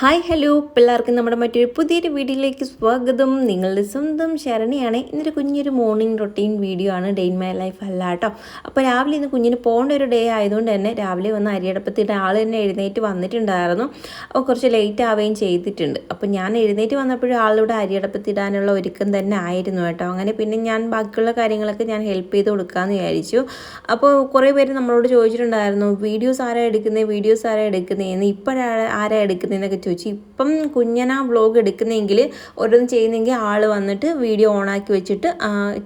Hi hello പിള്ളേർക്ക് നമ്മുടെ മറ്റൊരു പുതിയൊരു വീഡിയോയിലേക്ക് സ്വാഗതം. നിങ്ങളുടെ സ്വന്തം ശരണിയാണ്. ഇന്നൊരു കുഞ്ഞൊരു മോർണിംഗ് റൊട്ടീൻ വീഡിയോ ആണ്. ഡേ ഇൻ മൈ ലൈഫ് അല്ല കേട്ടോ. അപ്പോൾ രാവിലെ ഇന്ന് കുഞ്ഞിന് പോകേണ്ട ഒരു ഡേ ആയതുകൊണ്ട് തന്നെ രാവിലെ വന്ന് അരിയടപ്പത്തിട്ട് ആൾ തന്നെ എഴുന്നേറ്റ് വന്നിട്ടുണ്ടായിരുന്നു. അപ്പോൾ കുറച്ച് ലേറ്റ് ആവുകയും ചെയ്തിട്ടുണ്ട്. അപ്പോൾ ഞാൻ എഴുന്നേറ്റ് വന്നപ്പോഴും ആളിവിടെ അരിയടപ്പത്തിടാനുള്ള ഒരുക്കം തന്നെ ആയിരുന്നു കേട്ടോ. അങ്ങനെ പിന്നെ ഞാൻ ബാക്കിയുള്ള കാര്യങ്ങളൊക്കെ ഞാൻ ഹെൽപ്പ് ചെയ്ത് കൊടുക്കാമെന്ന് വിചാരിച്ചു. അപ്പോൾ കുറേ പേര് നമ്മളോട് ചോദിച്ചിട്ടുണ്ടായിരുന്നു വീഡിയോസ് ആരാ എടുക്കുന്നത് വീഡിയോസ് ആരാ എടുക്കുന്നതെന്ന് ഇപ്പോഴാണ് ആരാ എടുക്കുന്നതെന്നൊക്കെ ചോദിച്ചു. ഇപ്പം കുഞ്ഞനാ വ്ളോഗ് എടുക്കുന്നെങ്കിൽ ഓരോന്ന് ചെയ്യുന്നെങ്കിൽ ആൾ വന്നിട്ട് വീഡിയോ ഓണാക്കി വെച്ചിട്ട്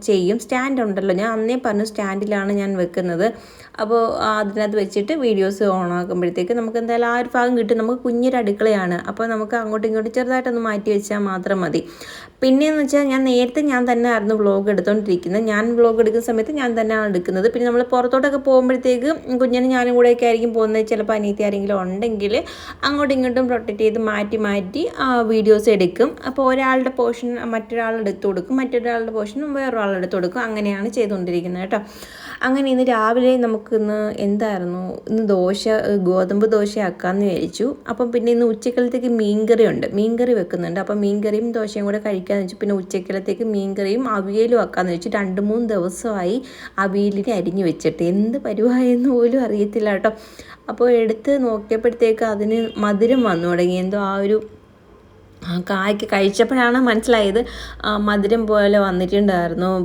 ചെയ്യും. സ്റ്റാൻഡ് ഉണ്ടല്ലോ. ഞാൻ അന്നേ പറഞ്ഞു സ്റ്റാൻഡിലാണ് ഞാൻ വെക്കുന്നത്. അപ്പോൾ അതിനകത്ത് വെച്ചിട്ട് വീഡിയോസ് ഓൺ ആക്കുമ്പോഴത്തേക്ക് നമുക്ക് എന്തായാലും ആ ഒരു ഭാഗം കിട്ടും. നമുക്ക് കുഞ്ഞൊരു അടുക്കളയാണ്. അപ്പോൾ നമുക്ക് അങ്ങോട്ടും ഇങ്ങോട്ടും ചെറുതായിട്ടൊന്ന് മാറ്റി വെച്ചാൽ മാത്രം മതി. പിന്നെയെന്ന് വെച്ചാൽ ഞാൻ നേരത്തെ ഞാൻ തന്നെ ആയിരുന്നു വ്ളോഗ് എടുത്തുകൊണ്ടിരിക്കുന്നത് ഞാൻ വ്ളോഗ് എടുക്കുന്ന സമയത്ത് ഞാൻ തന്നെയാണ് എടുക്കുന്നത്. പിന്നെ നമ്മൾ പുറത്തോട്ടൊക്കെ പോകുമ്പോഴത്തേക്ക് കുഞ്ഞിന് ഞാനും കൂടെയൊക്കെ ആയിരിക്കും പോകുന്നത്. ചിലപ്പോൾ അനിയത്തി ആരെങ്കിലും ഉണ്ടെങ്കിൽ അങ്ങോട്ടും ഇങ്ങോട്ടും പ്രൊട്ടക്റ്റ് ചെയ്ത് മാറ്റി മാറ്റി വീഡിയോസ് എടുക്കും. അപ്പോൾ ഒരാളുടെ പോർഷൻ മറ്റൊരാൾ എടുത്തു കൊടുക്കും. മറ്റൊരാളുടെ പോർഷൻ വേറൊരാൾ കൊടുക്കും. അങ്ങനെയാണ് ചെയ്തുകൊണ്ടിരിക്കുന്നത് കേട്ടോ. അങ്ങനെ ഇന്ന് രാവിലെ നമുക്കിന്ന് എന്തായിരുന്നു? ഇന്ന് ദോശ ഗോതമ്പ് ദോശ ആക്കാമെന്ന് വിചാരിച്ചു. അപ്പം പിന്നെ ഇന്ന് ഉച്ചക്കലത്തേക്ക് മീൻകറി ഉണ്ട് മീൻകറി വെക്കുന്നുണ്ട്. അപ്പം മീൻകറിയും ദോശയും കൂടെ കഴിക്കാമെന്ന് വെച്ചു. പിന്നെ ഉച്ചക്കലത്തേക്ക് മീൻകറിയും അവിയലും ആക്കാമെന്ന് വെച്ചു. രണ്ട് മൂന്ന് ദിവസമായി അവിയലിനെ അരിഞ്ഞു വെച്ചിട്ട്. എന്ത് പരിവായെന്ന് പോലും അറിയത്തില്ല കേട്ടോ. അപ്പോൾ എടുത്ത് നോക്കിയപ്പോഴത്തേക്ക് അതിന് മധുരം വന്നു തുടങ്ങി. എന്തോ ആ ഒരു കായ്ക്ക് കഴിച്ചപ്പോഴാണ് മനസ്സിലായത് ആ മധുരം പോലെ വന്നിട്ടുണ്ടായിരുന്നു.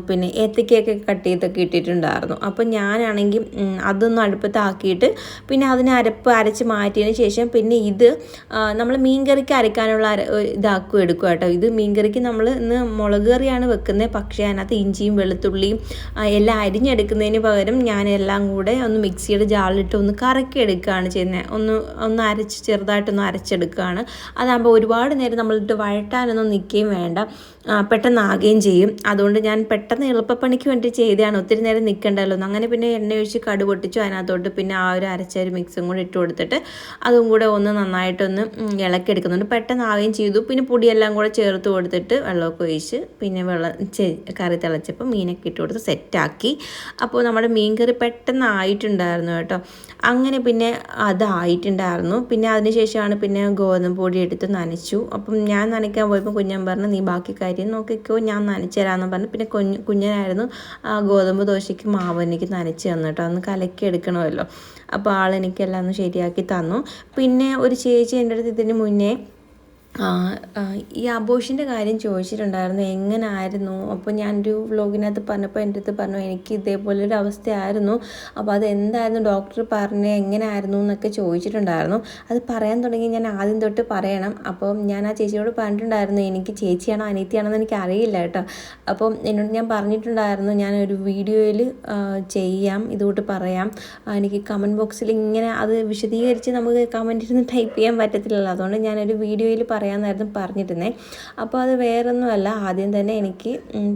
പിന്നെ ഏത്തക്കയൊക്കെ കട്ട് ചെയ്തൊക്കെ ഇട്ടിട്ടുണ്ടായിരുന്നു. അപ്പോൾ ഞാനാണെങ്കിൽ അതൊന്നും അടുപ്പത്താക്കിയിട്ട് പിന്നെ അതിനെ അരപ്പ് അരച്ച് മാറ്റിയതിന് ശേഷം പിന്നെ ഇത് നമ്മൾ മീൻകറിക്ക് അരക്കാനുള്ള അര ഇതാക്കും എടുക്കും കേട്ടോ ഇത് മീൻകറിക്ക് നമ്മൾ ഇന്ന് മുളക് കറിയാണ് വെക്കുന്നത് പക്ഷേ അതിനകത്ത് ഇഞ്ചിയും വെളുത്തുള്ളിയും ആ, എല്ലാം അരിഞ്ഞെടുക്കുന്നതിന് പകരം ഞാൻ എല്ലാം കൂടെ ഒന്ന് മിക്സിയുടെ ജാളിലിട്ട് ഒന്ന് കറക്കി എടുക്കുകയാണ് ചെയ്യുന്നത്. ഒന്ന് ഒന്ന് അരച്ച് ചെറുതായിട്ടൊന്ന് അരച്ചെടുക്കുകയാണ് അതാകുമ്പോൾ ഒരുപാട് നേരം നമ്മളിട്ട് വഴട്ടാനൊന്നും നിൽക്കുകയും വേണ്ട. പെട്ടെന്ന് ആകുകയും ചെയ്യും. അതുകൊണ്ട് ഞാൻ പെട്ടെന്ന് എളുപ്പപ്പണിക്ക് വേണ്ടി ചെയ്തതാണ്. ഒത്തിരി നേരം നിൽക്കണ്ടല്ലോ അങ്ങനെ പിന്നെ എണ്ണ ഒഴിച്ച് കടു പൊട്ടിച്ചു അതിനകത്തോട്ട് പിന്നെ ആ ഒരു അരച്ച ഒരു മിക്സും കൂടി ഇട്ട് കൊടുത്തിട്ട് അതും കൂടെ ഒന്ന് നന്നായിട്ടൊന്ന് ഇളക്കി ഇളക്കിയെടുക്കുന്നുണ്ട്. പെട്ടെന്ന് ആവുകയും ചെയ്തു. പിന്നെ പൊടിയെല്ലാം കൂടെ ചേർത്ത് കൊടുത്തിട്ട് വെള്ളമൊക്കെ ഒഴിച്ച് പിന്നെ വെള്ളം കറി തിളച്ചപ്പോൾ മീനൊക്കെ ഇട്ട് കൊടുത്ത് സെറ്റാക്കി അപ്പോൾ നമ്മുടെ മീൻ കറി പെട്ടെന്ന് ആയിട്ടുണ്ടായിരുന്നു കേട്ടോ. അങ്ങനെ പിന്നെ അതായിട്ടുണ്ടായിരുന്നു. പിന്നെ അതിനുശേഷമാണ് പിന്നെ ഗോതമ്പ് പൊടി എടുത്ത് നനച്ചു. അപ്പം ഞാൻ നനയ്ക്കാൻ പോയപ്പോൾ കുഞ്ഞൻ പറഞ്ഞു നീ ബാക്കി കാര്യം നോക്കിക്കോ ഞാൻ നനച്ചു പറഞ്ഞു. പിന്നെ കുഞ്ഞ് കുഞ്ഞനായിരുന്നു ആ ഗോതമ്പ് ദോശയ്ക്ക് മാവ് എനിക്ക് നനച്ച് തന്നു കേട്ടോ. അന്ന് കലക്കി എടുക്കണമല്ലോ. അപ്പോൾ ആൾ എനിക്കെല്ലാം ഒന്ന് ശരിയാക്കി തന്നു. പിന്നെ ഒരു ചേച്ചി എന്റെ അടുത്ത് ഇതിന് മുന്നേ ഈ അബോഷന്റെ കാര്യം ചോദിച്ചിട്ടുണ്ടായിരുന്നു. എങ്ങനായിരുന്നു? അപ്പോൾ ഞാനൊരു വ്ലോഗിനകത്ത് പറഞ്ഞപ്പോൾ എന്റെ അടുത്ത് പറഞ്ഞു എനിക്ക് ഇതേപോലെ ഒരു അവസ്ഥയായിരുന്നു. അപ്പോൾ അത് എന്തായിരുന്നു? ഡോക്ടർ പറഞ്ഞത് എങ്ങനെയായിരുന്നു എന്നൊക്കെ ചോദിച്ചിട്ടുണ്ടായിരുന്നു. അത് പറയാൻ തുടങ്ങി ഞാൻ ആദ്യം തൊട്ട് പറയണം. അപ്പോൾ ഞാൻ ആ ചേച്ചിയോട് പറഞ്ഞിട്ടുണ്ടായിരുന്നു എനിക്ക് ചേച്ചിയാണോ അനിയത്തിയാണോ എന്ന് എനിക്ക് അറിയില്ല കേട്ടോ. അപ്പോൾ എന്നോട് ഞാൻ പറഞ്ഞിട്ടുണ്ടായിരുന്നു ഞാനൊരു വീഡിയോയിൽ ചെയ്യാം ഇതുകൊണ്ട് പറയാം. എനിക്ക് കമന്റ് ബോക്സിൽ ഇങ്ങനെ അത് വിശദീകരിച്ച് നമുക്ക് കമന്റിൽ നിന്ന് ടൈപ്പ് ചെയ്യാൻ പറ്റത്തില്ലല്ലോ. അതുകൊണ്ട് ഞാനൊരു വീഡിയോയിൽ പറയാമെന്നായിരുന്നു പറഞ്ഞിരുന്നത് അപ്പോൾ അത് വേറൊന്നുമല്ല. ആദ്യം തന്നെ എനിക്ക്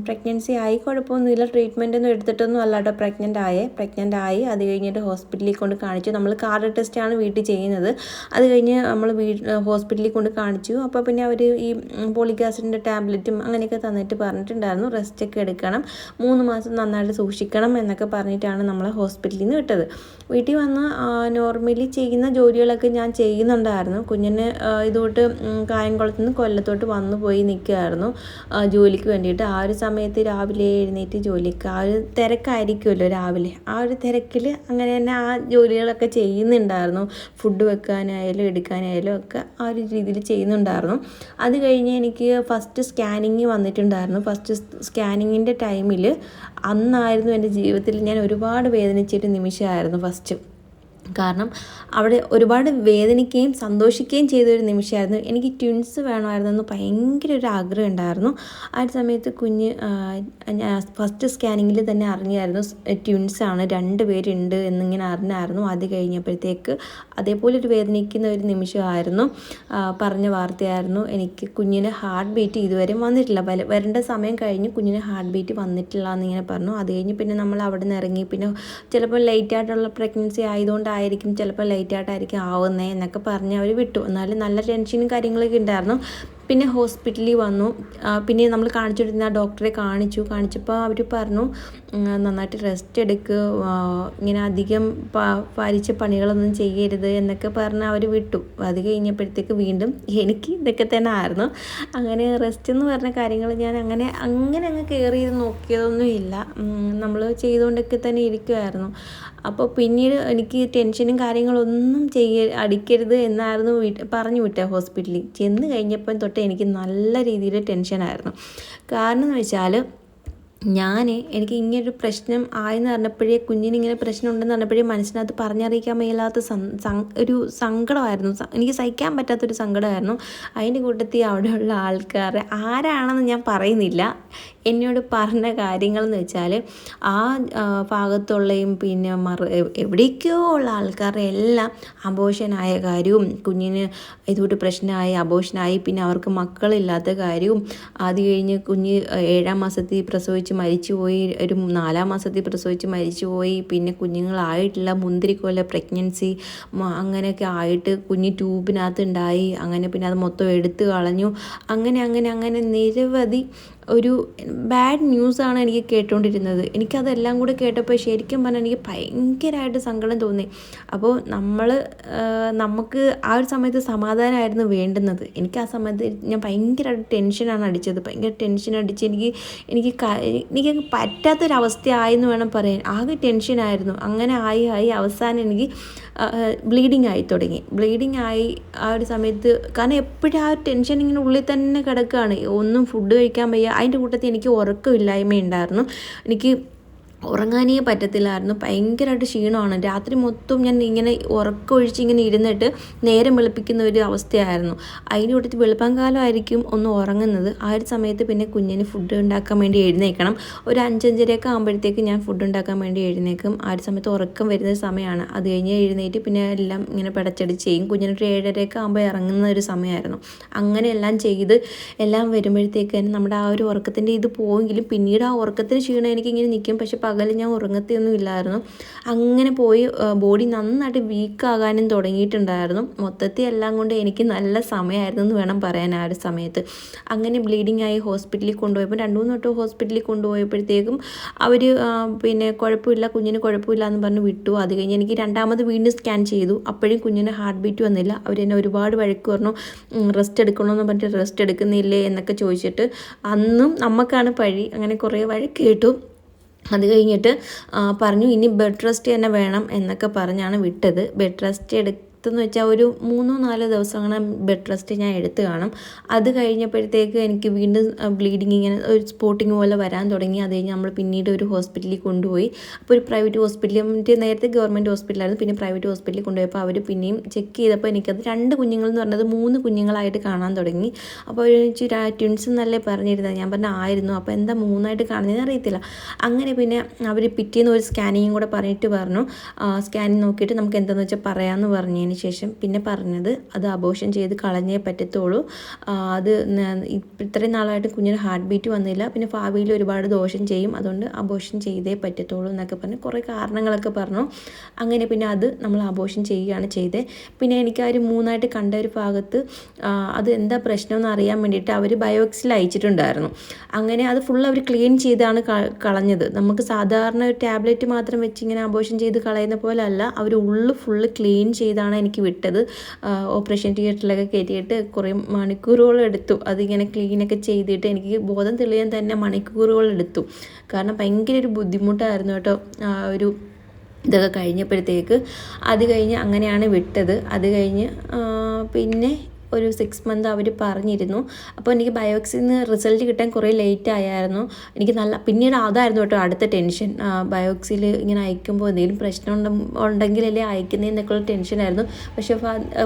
പ്രഗ്നൻസി ആയി കുഴപ്പമൊന്നുമില്ല. ട്രീറ്റ്മെന്റ് ഒന്നും എടുത്തിട്ടൊന്നും അല്ല കേട്ടോ പ്രഗ്നന്റ് ആയേ. പ്രഗ്നന്റ് ആയി. അത് കഴിഞ്ഞിട്ട് ഹോസ്പിറ്റലിൽ കൊണ്ട് കാണിച്ചു. നമ്മൾ കാർഡ് ടെസ്റ്റാണ് വീട്ടിൽ ചെയ്യുന്നത്. അത് കഴിഞ്ഞ് നമ്മൾ വീ ഹോസ്പിറ്റലിൽ കൊണ്ട് കാണിച്ചു. അപ്പോൾ പിന്നെ അവർ ഈ പോളിക് ആസിഡിന്റെ ടാബ്ലറ്റും അങ്ങനെയൊക്കെ തന്നിട്ട് പറഞ്ഞിട്ടുണ്ടായിരുന്നു. റെസ്റ്റ് ഒക്കെ എടുക്കണം. മൂന്ന് മാസം നന്നായിട്ട് സൂക്ഷിക്കണം എന്നൊക്കെ പറഞ്ഞിട്ടാണ് നമ്മളെ ഹോസ്പിറ്റലിൽ നിന്ന് വിട്ടത്. വീട്ടിൽ വന്ന് നോർമലി ചെയ്യുന്ന ജോലികളൊക്കെ ഞാൻ ചെയ്യുന്നുണ്ടായിരുന്നു. കുഞ്ഞിന് ഇതുകൊണ്ട് കായംകുളത്ത് നിന്ന് കൊല്ലത്തോട്ട് വന്നു പോയി നിൽക്കുകയായിരുന്നു. ജോലിക്ക് വേണ്ടിയിട്ട്. ആ ഒരു സമയത്ത് രാവിലെ എഴുന്നേറ്റ് ജോലിക്ക്. ആ ഒരു തിരക്കായിരിക്കുമല്ലോ രാവിലെ. ആ ഒരു തിരക്കിൽ അങ്ങനെ തന്നെ ആ ജോലികളൊക്കെ ചെയ്യുന്നുണ്ടായിരുന്നു. ഫുഡ് വെക്കാനായാലും എടുക്കാനായാലും ഒക്കെ ആ ഒരു രീതിയിൽ ചെയ്യുന്നുണ്ടായിരുന്നു. അത് കഴിഞ്ഞ് എനിക്ക് ഫസ്റ്റ് സ്കാനിങ് വന്നിട്ടുണ്ടായിരുന്നു. ഫസ്റ്റ് സ്കാനിങ്ങിന്റെ ടൈമിൽ അന്നായിരുന്നു എന്റെ ജീവിതത്തിൽ ഞാൻ ഒരുപാട് വേദനിച്ചിട്ട് നിമിഷമായിരുന്നു ഫസ്റ്റ് കാരണം അവിടെ ഒരുപാട് വേദനിക്കുകയും സന്തോഷിക്കുകയും ചെയ്തൊരു നിമിഷമായിരുന്നു. എനിക്ക് ട്വിൻസ് വേണമായിരുന്നെന്ന് ഭയങ്കര ഒരു ആഗ്രഹം ഉണ്ടായിരുന്നു. ആ ഒരു സമയത്ത് കുഞ്ഞ് ഫസ്റ്റ് സ്കാനിങ്ങിൽ തന്നെ അറിഞ്ഞായിരുന്നു ആണ് രണ്ട് പേരുണ്ട് എന്നിങ്ങനെ അറിഞ്ഞായിരുന്നു. അത് കഴിഞ്ഞപ്പോഴത്തേക്ക് അതേപോലെ ഒരു വേദനിക്കുന്ന ഒരു നിമിഷമായിരുന്നു. പറഞ്ഞ വാർത്തയായിരുന്നു. എനിക്ക് കുഞ്ഞിന് ഹാർട്ട് ബീറ്റ് ഇതുവരെ വന്നിട്ടില്ല. വല- വരേണ്ട സമയം കഴിഞ്ഞ് കുഞ്ഞിന് ഹാർട്ട് ബീറ്റ് വന്നിട്ടില്ല എന്നിങ്ങനെ പറഞ്ഞു. അത് കഴിഞ്ഞ് പിന്നെ നമ്മൾ അവിടെ നിന്ന് ഇറങ്ങി. പിന്നെ ചിലപ്പോൾ ലേറ്റ് ആയിട്ടുള്ള പ്രഗ്നൻസി ആയതുകൊണ്ടായിരിക്കും ചിലപ്പോൾ ലേറ്റ് ആയിട്ടായിരിക്കും ആവുന്നത് എന്നൊക്കെ പറഞ്ഞ് അവർ വിട്ടു. എന്നാലും നല്ല ടെൻഷനും കാര്യങ്ങളൊക്കെ ഉണ്ടായിരുന്നു. പിന്നെ ഹോസ്പിറ്റലിൽ വന്നു. പിന്നെ നമ്മൾ കാണിച്ചുകൊണ്ടിരുന്ന ഡോക്ടറെ കാണിച്ചു. കാണിച്ചപ്പോൾ അവർ പറഞ്ഞു നന്നായിട്ട് റെസ്റ്റ് എടുക്കുക ഇങ്ങനെ അധികം പാലിച്ച പണികളൊന്നും ചെയ്യരുത് എന്നൊക്കെ പറഞ്ഞ് അവർ വിട്ടു. അത് കഴിഞ്ഞപ്പോഴത്തേക്ക് വീണ്ടും എനിക്ക് ഇതൊക്കെ തന്നെ ആയിരുന്നു. അങ്ങനെ റെസ്റ്റ് എന്ന് പറഞ്ഞ കാര്യങ്ങൾ ഞാൻ അങ്ങനെ അങ്ങനെ അങ്ങ് കെയർ ചെയ്ത് നോക്കിയതൊന്നുമില്ല നമ്മൾ ചെയ്തുകൊണ്ടൊക്കെ തന്നെ ഇരിക്കുമായിരുന്നു അപ്പോൾ പിന്നീട് എനിക്ക് ടെൻഷനും കാര്യങ്ങളൊന്നും ചെയ്യ അടിക്കരുത് എന്നായിരുന്നു പറഞ്ഞു വിട്ടേ ഹോസ്പിറ്റലിൽ. ചെന്ന് കഴിഞ്ഞപ്പം തൊട്ട് എനിക്ക് നല്ല രീതിയിൽ ടെൻഷനായിരുന്നു കാരണം എന്ന് വെച്ചാൽ ഞാൻ എനിക്ക് ഇങ്ങനൊരു പ്രശ്നം ആയെന്ന് പറഞ്ഞപ്പോഴേ കുഞ്ഞിന് ഇങ്ങനെ പ്രശ്നം ഉണ്ടെന്ന് പറഞ്ഞപ്പോഴേ മനസ്സിനകത്ത് പറഞ്ഞറിയിക്കാൻ മേലാത്ത ഒരു സങ്കടമായിരുന്നു. എനിക്ക് സഹിക്കാൻ പറ്റാത്തൊരു സങ്കടമായിരുന്നു. അതിന്റെ കൂട്ടത്തിൽ അവിടെയുള്ള ആൾക്കാർ ആരാണെന്ന് ഞാൻ പറയുന്നില്ല. എന്നോട് പറഞ്ഞ കാര്യങ്ങളെന്ന് വെച്ചാൽ ആ ഭാഗത്തുള്ളയും പിന്നെ മറ എവിടേക്കോ ഉള്ള ആൾക്കാരുടെ എല്ലാം അബോഷനായ കാര്യവും കുഞ്ഞിന് ഇതുകൊണ്ട് പ്രശ്നമായി അബോഷനായി പിന്നെ അവർക്ക് മക്കളില്ലാത്ത കാര്യവും അത് കഴിഞ്ഞ് കുഞ്ഞ് ഏഴാം മാസത്തിൽ പ്രസവിച്ച് മരിച്ചുപോയി ഒരു നാലാം മാസത്തിൽ പ്രസവിച്ച് മരിച്ചുപോയി പിന്നെ കുഞ്ഞുങ്ങളായിട്ടില്ല മുന്തിരിക്കൊല്ല പ്രഗ്നൻസി അങ്ങനെയൊക്കെ ആയിട്ട് കുഞ്ഞ് ട്യൂബിനകത്ത് ഉണ്ടായി അങ്ങനെ പിന്നെ അത് മൊത്തം എടുത്തു കളഞ്ഞു. അങ്ങനെ അങ്ങനെ അങ്ങനെ നിരവധി ഒരു ബാഡ് ന്യൂസാണ് എനിക്ക് കേട്ടുകൊണ്ടിരുന്നത് എനിക്കതെല്ലാം കൂടെ കേട്ടപ്പോൾ ശരിക്കും പറഞ്ഞാൽ എനിക്ക് ഭയങ്കരമായിട്ട് സങ്കടം തോന്നി. അപ്പോൾ നമ്മൾ നമുക്ക് ആ ഒരു സമയത്ത് സമാധാനമായിരുന്നു വേണ്ടുന്നത്. എനിക്ക് ആ സമയത്ത് ഞാൻ ഭയങ്കരമായിട്ട് ടെൻഷനാണ് അടിച്ചത്. ഭയങ്കര ടെൻഷൻ അടിച്ച് എനിക്ക് എനിക്ക് എനിക്ക് പറ്റാത്തൊരവസ്ഥയായെന്ന് വേണം പറയാൻ. ആകെ ടെൻഷനായിരുന്നു അങ്ങനെ ആയി ആയി അവസാനം എനിക്ക് ബ്ലീഡിങ് ആയി തുടങ്ങി. ബ്ലീഡിങ് ആയി ആ ഒരു സമയത്ത് കാരണം എപ്പോഴും ആ ഒരു ടെൻഷൻ ഇങ്ങനെ ഉള്ളിൽ തന്നെ കിടക്കുകയാണ് ഒന്നും ഫുഡ് കഴിക്കാൻ വയ്യ. അതിന്റെ കൂട്ടത്തിൽ എനിക്ക് ഉറക്കമില്ലായ്മ ഉണ്ടായിരുന്നു എനിക്ക് ഉറങ്ങാനേ പറ്റത്തില്ലായിരുന്നു. ഭയങ്കരമായിട്ട് ക്ഷീണമാണ്. രാത്രി മൊത്തം ഞാൻ ഇങ്ങനെ ഉറക്കമൊഴിച്ച് ഇങ്ങനെ ഇരുന്നിട്ട് നേരം വെളുപ്പിക്കുന്ന ഒരു അവസ്ഥയായിരുന്നു. അതിന്റെ കൂട്ടത്തിൽ വെളുപ്പാങ്കാലമായിരിക്കും ഒന്ന് ഉറങ്ങുന്നത്. ആ ഒരു സമയത്ത് പിന്നെ കുഞ്ഞിന് ഫുഡ് ഉണ്ടാക്കാൻ വേണ്ടി എഴുന്നേക്കണം ഒരു അഞ്ചഞ്ചരയൊക്കെ ആകുമ്പോഴത്തേക്ക് ഞാൻ ഫുഡ് ഉണ്ടാക്കാൻ വേണ്ടി എഴുന്നേക്കും ആ ഒരു സമയത്ത് ഉറക്കം വരുന്ന സമയമാണ്. അത് കഴിഞ്ഞ് എഴുന്നേറ്റ് പിന്നെ എല്ലാം ഇങ്ങനെ പടച്ചടി ചെയ്യും. കുഞ്ഞിനൊരു ഏഴരയൊക്കെ ആകുമ്പോൾ ഇറങ്ങുന്ന ഒരു സമയമായിരുന്നു. അങ്ങനെ എല്ലാം ചെയ്ത് എല്ലാം വരുമ്പോഴത്തേക്ക് തന്നെ നമ്മുടെ ആ ഒരു ഉറക്കത്തിന്റെ ഇത് പോയെങ്കിലും പിന്നീട് ആ ഉറക്കത്തിന് ക്ഷീണം എനിക്കിങ്ങനെ നിൽക്കും. പക്ഷെ പകൽ ഞാൻ ഉറങ്ങത്തിയൊന്നും ഇല്ലായിരുന്നു അങ്ങനെ പോയി ബോഡി നന്നായിട്ട് വീക്കാകാനും തുടങ്ങിയിട്ടുണ്ടായിരുന്നു. മൊത്തത്തിൽ എല്ലാം കൊണ്ട് എനിക്ക് നല്ല സമയമായിരുന്നു എന്ന് വേണം പറയാൻ ആ ഒരു സമയത്ത്. അങ്ങനെ ബ്ലീഡിങ് ആയി ഹോസ്പിറ്റലിൽ കൊണ്ടുപോയപ്പോൾ രണ്ടു മൂന്ന് തൊട്ട് ഹോസ്പിറ്റലിൽ കൊണ്ടുപോയപ്പോഴത്തേക്കും അവർ പിന്നെ കുഴപ്പമില്ല കുഞ്ഞിന് കുഴപ്പമില്ല എന്ന് പറഞ്ഞ് വിട്ടു. അത് കഴിഞ്ഞ് എനിക്ക് രണ്ടാമത് വീണ്ടും സ്കാൻ ചെയ്തു. അപ്പോഴും കുഞ്ഞിന് ഹാർട്ട് ബീറ്റ് വന്നില്ല. അവർ എന്നെ ഒരുപാട് വഴക്ക് പറഞ്ഞു റെസ്റ്റ് എടുക്കണമെന്ന് പറഞ്ഞിട്ട് റെസ്റ്റ് എടുക്കുന്നില്ലേ എന്നൊക്കെ ചോദിച്ചിട്ട് അന്നും നമുക്കാണ് പഴി. അങ്ങനെ കുറേ വഴക്ക് കേട്ടു. അത് കഴിഞ്ഞിട്ട് പറഞ്ഞു ഇനി ബെഡ് റെസ്റ്റ് തന്നെ വേണം എന്നൊക്കെ പറഞ്ഞാണ് വിട്ടത്. ബെഡ് റെസ്റ്റ് എടുക്ക എന്ന് വെച്ചാൽ ഒരു മൂന്നോ നാലോ അങ്ങനെ ബെഡ് റെസ്റ്റ് ഞാൻ എടുത്ത് കാണും. അത് കഴിഞ്ഞപ്പോഴത്തേക്ക് എനിക്ക് വീണ്ടും ബ്ലീഡിങ് ഇങ്ങനെ ഒരു സ്പോട്ടിങ് പോലെ വരാൻ തുടങ്ങി. അത് കഴിഞ്ഞ് നമ്മൾ പിന്നീട് ഒരു ഹോസ്പിറ്റലിൽ കൊണ്ടുപോയി. അപ്പോൾ ഒരു പ്രൈവറ്റ് ഹോസ്പിറ്റലിൽ മറ്റേ നേരത്തെ ഗവൺമെന്റ് ഹോസ്പിറ്റലായിരുന്നു പിന്നെ പ്രൈവറ്റ് ഹോസ്പിറ്റലിൽ കൊണ്ടുപോയപ്പോൾ അവർ പിന്നെയും ചെക്ക് ചെയ്തപ്പോൾ എനിക്കത് രണ്ട് കുഞ്ഞുങ്ങൾ എന്ന് പറഞ്ഞത് മൂന്ന് കുഞ്ഞുങ്ങളായിട്ട് കാണാൻ തുടങ്ങി. അപ്പോൾ ഒരു ട്വിൻസ് എന്നല്ലേ പറഞ്ഞിരുന്നത് ഞാൻ പറഞ്ഞ ആയിരുന്നു. അപ്പോൾ എന്താ മൂന്നായിട്ട് കാണുന്നതെന്ന് അറിയത്തില്ല. അങ്ങനെ പിന്നെ അവർ പിറ്റേന്ന് ഒരു സ്കാനിങ്ങും കൂടെ പറഞ്ഞിട്ട് പറഞ്ഞു. സ്കാനിങ് നോക്കിയിട്ട് നമുക്ക് എന്താണെന്ന് വെച്ചാൽ പറയാമെന്ന് പറഞ്ഞതിന് ശേഷം പിന്നെ പറഞ്ഞത് അത് അബോഷൻ ചെയ്ത് കളഞ്ഞേ പറ്റത്തുള്ളൂ. അത് ഇത്രയും നാളായിട്ട് കുഞ്ഞിന് ഹാർട്ട് ബീറ്റ് വന്നില്ല. പിന്നെ ഭാവിയിൽ ഒരുപാട് ദോഷം ചെയ്യും. അതുകൊണ്ട് അബോഷൻ ചെയ്തേ പറ്റത്തുള്ളൂ എന്നൊക്കെ പറഞ്ഞ്. കുറേ കാരണങ്ങളൊക്കെ പറഞ്ഞു. അങ്ങനെ പിന്നെ അത് നമ്മൾ അബോഷൻ ചെയ്യുകയാണ് ചെയ്തത് പിന്നെ എനിക്ക് ആ ഒരു മൂന്നായിട്ട് കണ്ട ഒരു ഭാഗത്ത് അത് എന്താ പ്രശ്നമെന്ന് അറിയാൻ വേണ്ടിയിട്ട് അവർ ബയോക്സിൽ അയച്ചിട്ടുണ്ടായിരുന്നു. അങ്ങനെ അത് ഫുൾ അവർ ക്ലീൻ ചെയ്താണ് കളഞ്ഞത്. നമുക്ക് സാധാരണ ഒരു ടാബ്ലറ്റ് മാത്രം വെച്ച് ഇങ്ങനെ അബോഷൻ ചെയ്ത് കളയുന്ന പോലെ അല്ല. അവർ ഉള്ളു ഫുള്ള് ക്ലീൻ ചെയ്താണ് എനിക്ക് വിട്ടത്. ഓപ്പറേഷൻ തിയേറ്ററിലൊക്കെ കയറ്റിയിട്ട് കുറേ മണിക്കൂറുകളും എടുത്തു. അതിങ്ങനെ ക്ലീനൊക്കെ ചെയ്തിട്ട് എനിക്ക് ബോധം തെളിയാൻ തന്നെ മണിക്കൂറുകൾ എടുത്തു. കാരണം ഭയങ്കര ഒരു ബുദ്ധിമുട്ടായിരുന്നു കേട്ടോ. ആ ഒരു ഇതൊക്കെ കഴിഞ്ഞപ്പോഴത്തേക്ക്. അത് കഴിഞ്ഞ് അങ്ങനെയാണ് വിട്ടത്. അത് കഴിഞ്ഞ് പിന്നെ ഒരു സിക്സ് മന്ത് അവർ പറഞ്ഞിരുന്നു. അപ്പോൾ എനിക്ക് ബയോക്സിൽ നിന്ന് റിസൾട്ട് കിട്ടാൻ കുറേ ലേറ്റ് ആയായിരുന്നു. എനിക്ക് നല്ല പിന്നീട് അതായിരുന്നു കേട്ടോ അടുത്ത ടെൻഷൻ ബയോക്സിൽ ഇങ്ങനെ അയക്കുമ്പോൾ എന്തെങ്കിലും പ്രശ്നം ഉണ്ടെങ്കിലല്ലേ അയക്കുന്നതെന്നൊക്കെയുള്ള ടെൻഷനായിരുന്നു പക്ഷേ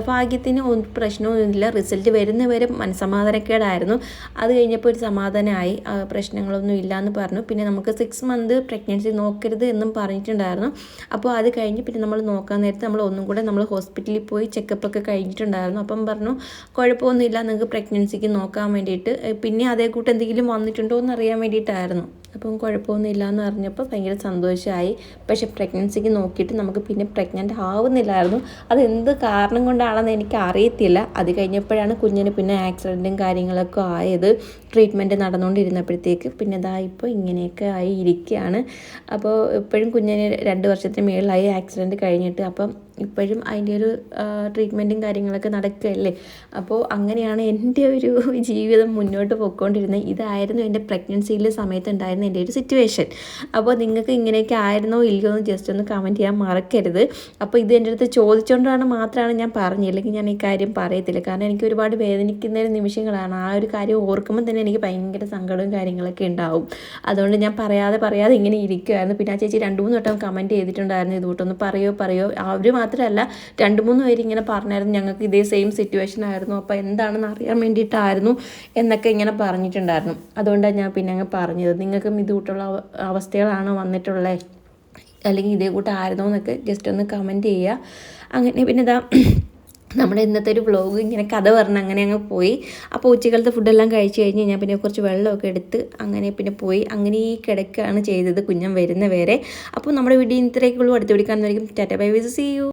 ഭാഗ്യത്തിന് ഒന്നും പ്രശ്നമൊന്നുമില്ല. റിസൾട്ട് വരുന്നവരെ മനസമാധാനക്കേടായിരുന്നു അത് കഴിഞ്ഞപ്പോൾ ഒരു സമാധാനമായി പ്രശ്നങ്ങളൊന്നും ഇല്ല എന്ന് പറഞ്ഞു. പിന്നെ നമുക്ക് സിക്സ് മന്ത് പ്രഗ്നൻസി നോക്കരുത് എന്നും പറഞ്ഞിട്ടുണ്ടായിരുന്നു. അപ്പോൾ അത് കഴിഞ്ഞ് പിന്നെ നമ്മൾ നോക്കാൻ നേരത്തെ നമ്മൾ ഒന്നും കൂടെ നമ്മൾ ഹോസ്പിറ്റലിൽ പോയി ചെക്കപ്പ് ഒക്കെ കഴിഞ്ഞിട്ടുണ്ടായിരുന്നു. അപ്പം പറഞ്ഞു കുഴപ്പമൊന്നുമില്ല. നിങ്ങൾക്ക് പ്രഗ്നൻസിക്ക് നോക്കാൻ വേണ്ടിയിട്ട്. പിന്നെ അതേ കൂട്ട് എന്തെങ്കിലും വന്നിട്ടുണ്ടോ എന്ന് അറിയാൻ വേണ്ടിയിട്ടായിരുന്നു. അപ്പം കുഴപ്പമൊന്നുമില്ല എന്ന് അറിഞ്ഞപ്പോൾ ഭയങ്കര സന്തോഷമായി. പക്ഷേ പ്രഗ്നൻസിക്ക് നോക്കിയിട്ട് നമുക്ക് പിന്നെ പ്രഗ്നന്റ് ആവുന്നില്ലായിരുന്നു. അത് എന്ത് കാരണം കൊണ്ടാണെന്ന് എനിക്ക് അറിയത്തില്ല അത് കഴിഞ്ഞപ്പോഴാണ് കുഞ്ഞിന് പിന്നെ ആക്സിഡന്റും കാര്യങ്ങളൊക്കെ ആയത്. ട്രീറ്റ്മെന്റ് നടന്നുകൊണ്ടിരുന്നപ്പോഴത്തേക്ക് പിന്നെ ഇതാ ഇപ്പോൾ ഇങ്ങനെയൊക്കെ ആയി ഇരിക്കുകയാണ്. അപ്പോൾ ഇപ്പോഴും കുഞ്ഞിന് രണ്ട് വർഷത്തിന് മേളിലായി ആക്സിഡന്റ് കഴിഞ്ഞിട്ട്. അപ്പം ഇപ്പോഴും അതിന്റെ ഒരു ട്രീറ്റ്മെന്റും കാര്യങ്ങളൊക്കെ നടക്കുകയല്ലേ? അപ്പോൾ അങ്ങനെയാണ് എന്റെ ഒരു ജീവിതം മുന്നോട്ട് പോയിക്കൊണ്ടിരുന്നത്. ഇതായിരുന്നു എന്റെ പ്രഗ്നൻസിയിലെ സമയത്ത് ഉണ്ടായിരുന്ന എന്റെ ഒരു സിറ്റുവേഷൻ അപ്പോൾ നിങ്ങൾക്ക് ഇങ്ങനെയൊക്കെ ആയിരുന്നോ ഇല്ലയോ എന്ന് ജസ്റ്റ് ഒന്ന് കമന്റ് ചെയ്യാൻ മറക്കരുത്. അപ്പോൾ ഇത് എന്റെ അടുത്ത് ചോദിച്ചുകൊണ്ടാണ് മാത്രമാണ് ഞാൻ പറഞ്ഞത്. അല്ലെങ്കിൽ ഞാൻ ഈ കാര്യം പറയത്തില്ല. കാരണം എനിക്ക് ഒരുപാട് വേദനിക്കുന്ന ഒരു നിമിഷങ്ങളാണ്. ആ ഒരു കാര്യം ഓർക്കുമ്പോൾ തന്നെ എനിക്ക് ഭയങ്കര സങ്കടവും കാര്യങ്ങളൊക്കെ ഉണ്ടാവും. അതുകൊണ്ട് ഞാൻ പറയാതെ പറയാതെ ഇങ്ങനെ ഇരിക്കുമായിരുന്നു പിന്നെ ആ ചേച്ചി രണ്ട് മൂന്ന് വട്ടം കമന്റ് ചെയ്തിട്ടുണ്ടായിരുന്നു. ഇതുകൂട്ടൊന്ന് പറയോ പറയോ. അവർ മാത്രമല്ല രണ്ട് മൂന്ന് പേര് ഇങ്ങനെ പറഞ്ഞായിരുന്നു. ഞങ്ങൾക്ക് ഇതേ സെയിം സിറ്റുവേഷൻ ആയിരുന്നു. അപ്പോൾ എന്താണെന്ന് അറിയാൻ വേണ്ടിയിട്ടായിരുന്നു എന്നൊക്കെ ഇങ്ങനെ പറഞ്ഞിട്ടുണ്ടായിരുന്നു. അതുകൊണ്ടാണ് ഞാൻ പിന്നെ അങ്ങ് പറഞ്ഞത്. നിങ്ങൾക്കും ഇതുകൂട്ടുള്ള കൂട്ടുള്ള അവസ്ഥകളാണോ വന്നിട്ടുള്ളത് അല്ലെങ്കിൽ ഇതേ കൂട്ടായിരുന്നോ എന്നൊക്കെ ജസ്റ്റ് ഒന്ന് കമന്റ് ചെയ്യുക. അങ്ങനെ പിന്നെ ഇതാ നമ്മുടെ ഇന്നത്തെ ഒരു വ്ളോഗ് ഇങ്ങനെ കഥ പറഞ്ഞ് അങ്ങനെ അങ്ങ് പോയി. അപ്പോൾ ഉച്ചക്കാലത്തെ ഫുഡെല്ലാം കഴിച്ച് കഴിഞ്ഞ് ഞാൻ പിന്നെ കുറച്ച് വെള്ളമൊക്കെ എടുത്ത് അങ്ങനെ പിന്നെ പോയി. അങ്ങനെ ഈ കിടക്കുകയാണ് ചെയ്തത് കുഞ്ഞം വരുന്ന വരെ അപ്പോൾ നമ്മുടെ വീഡിയോ ഇത്രയൊക്കെ ഉള്ളൂ. അടുത്ത് പിടിക്കാമെന്നായിരിക്കും ടാറ്റ ബൈ വിസ് സി യു